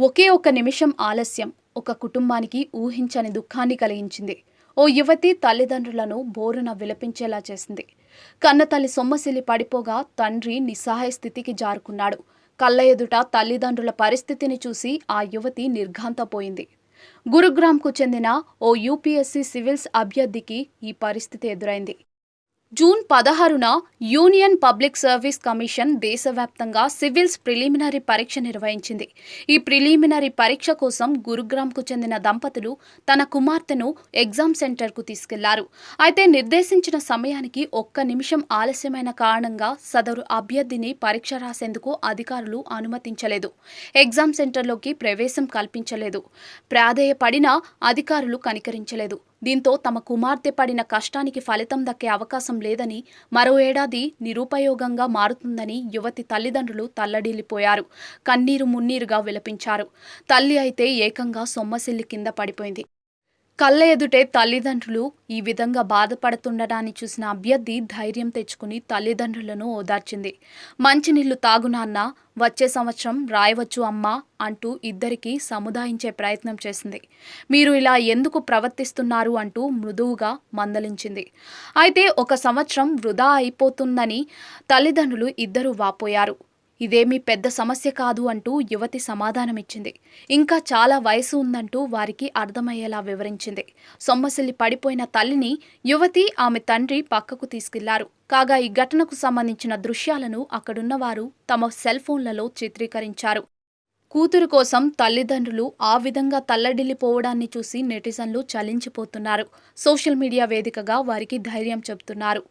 ఒకే ఒక నిమిషం ఆలస్యం. ఒక కుటుంబానికి ఊహించని దుఃఖాన్ని కలిగించింది. ఓ యువతి తల్లిదండ్రులను బోరున విలపించేలా చేసింది. కన్నతల్లి సొమ్మసిలి పడిపోగా తండ్రి నిస్సహాయ స్థితికి జారుకున్నాడు. కళ్ళ ఎదుట తల్లిదండ్రుల పరిస్థితిని చూసి ఆ యువతి నిర్ఘాంతపోయింది. గురుగ్రామ్కు చెందిన ఓ యూపీఎస్సీ సివిల్స్ అభ్యర్థికి ఈ పరిస్థితి ఎదురైంది. జూన్ పదహారున యూనియన్ పబ్లిక్ సర్వీస్ కమిషన్ దేశవ్యాప్తంగా సివిల్స్ ప్రిలిమినరీ పరీక్ష నిర్వహించింది. ఈ ప్రిలిమినరీ పరీక్ష కోసం గురుగ్రామ్కు చెందిన దంపతులు తన కుమార్తెను ఎగ్జామ్ సెంటర్కు తీసుకెళ్ళారు. అయితే నిర్దేశించిన సమయానికి ఒక్క నిమిషం ఆలస్యమైన కారణంగా సదరు అభ్యర్థిని పరీక్ష రాసేందుకు అధికారులు అనుమతించలేదు. ఎగ్జామ్ సెంటర్లోకి ప్రవేశం కల్పించలేదు. ప్రాధేయపడినా అధికారులు కనికరించలేదు. దీంతో తమ కుమార్తె పడిన కష్టానికి ఫలితం దక్కే అవకాశం లేదని మరో ఏడాది నిరుపయోగంగా మారుతుందని యువతి తల్లిదండ్రులు తల్లడిల్లిపోయారు. కన్నీరు మున్నీరుగా విలపించారు. తల్లి అయితే ఏకంగా సొమ్మసిల్లి కింద పడిపోయింది. కళ్ళ ఎదుటే తల్లిదండ్రులు ఈ విధంగా బాధపడుతుండటాన్ని చూసిన అభ్యర్థి ధైర్యం తెచ్చుకుని తల్లిదండ్రులను ఓదార్చింది. మంచినీళ్ళు తాగునాన్న వచ్చే సంవత్సరం రాయవచ్చు అమ్మా అంటూ ఇద్దరికి సముదాయించే ప్రయత్నం చేసింది. మీరు ఇలా ఎందుకు ప్రవర్తిస్తున్నారు అంటూ మృదువుగా మందలించింది. అయితే ఒక సంవత్సరం వృధా అయిపోతుందని తల్లిదండ్రులు ఇద్దరు వాపోయారు. ఇదేమీ పెద్ద సమస్య కాదు అంటూ యువతి సమాధానమిచ్చింది. ఇంకా చాలా వయసు ఉందంటూ వారికి అర్థమయ్యేలా వివరించింది. సొమ్మసిల్లి పడిపోయిన తల్లిని యువతి ఆమె తండ్రి పక్కకు తీసుకెళ్ళారు. కాగా ఈ ఘటనకు సంబంధించిన దృశ్యాలను అక్కడున్నవారు తమ సెల్ ఫోన్లలో చిత్రీకరించారు. కూతురు కోసం తల్లిదండ్రులు ఆ విధంగా తల్లడిల్లిపోవడాన్ని చూసి నెటిజన్లు చలించిపోతున్నారు. సోషల్ మీడియా వేదికగా వారికి ధైర్యం చెబుతున్నారు.